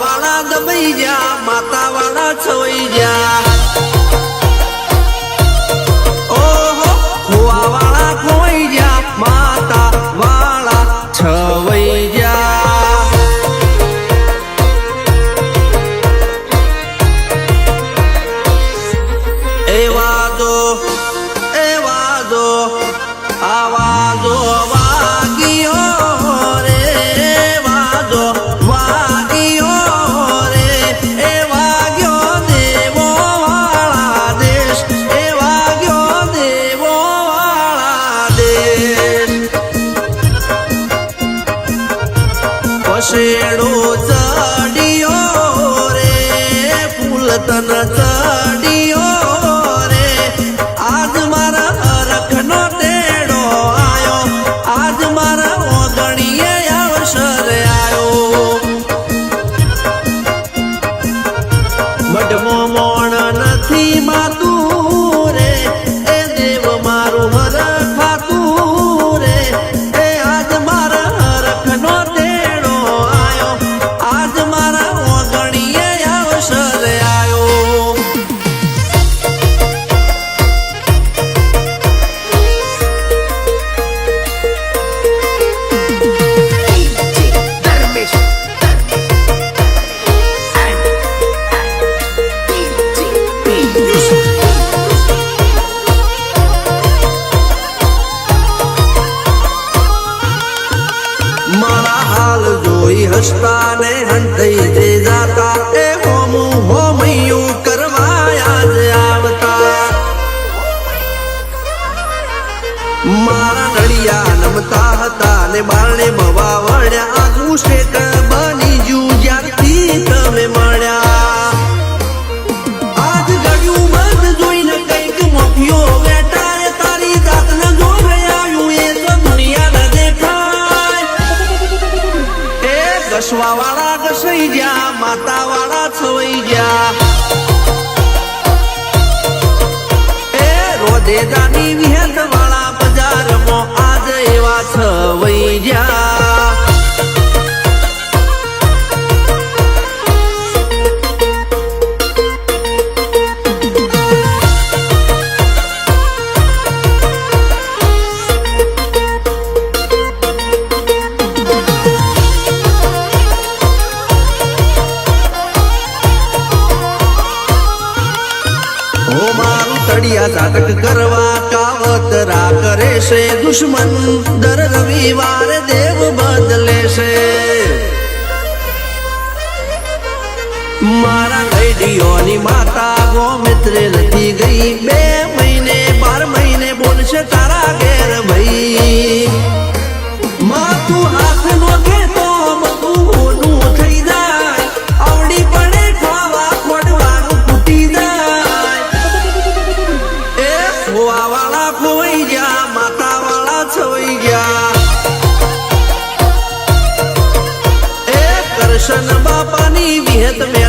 વાળા દબાઈ જા માતા વાળા છવાઈ જા cero. હાલ જોઈ હસતા ને હંતઈ જે જાતા. એ હતા ને બારણે બવા વળ્યા. આગું શેક બની જુ જ્યારથી તમે મળ્યા. ગસવા વાળા ઘસાઈ ગયા માતા વાળા છવાઈ ગયા. એ રોદેદાની વિહેલ વાળા બજારમાં આજ એવા છવાઈ ગયા. મારું તળિયા કરવા કાવતરા કરે છે દુશ્મન દર રવિવારે દેવ બદલે છે મારા ગઈડીઓની માતા ગોમિત્રે રચી ગઈ, બે બાપાની વિહત મેરડી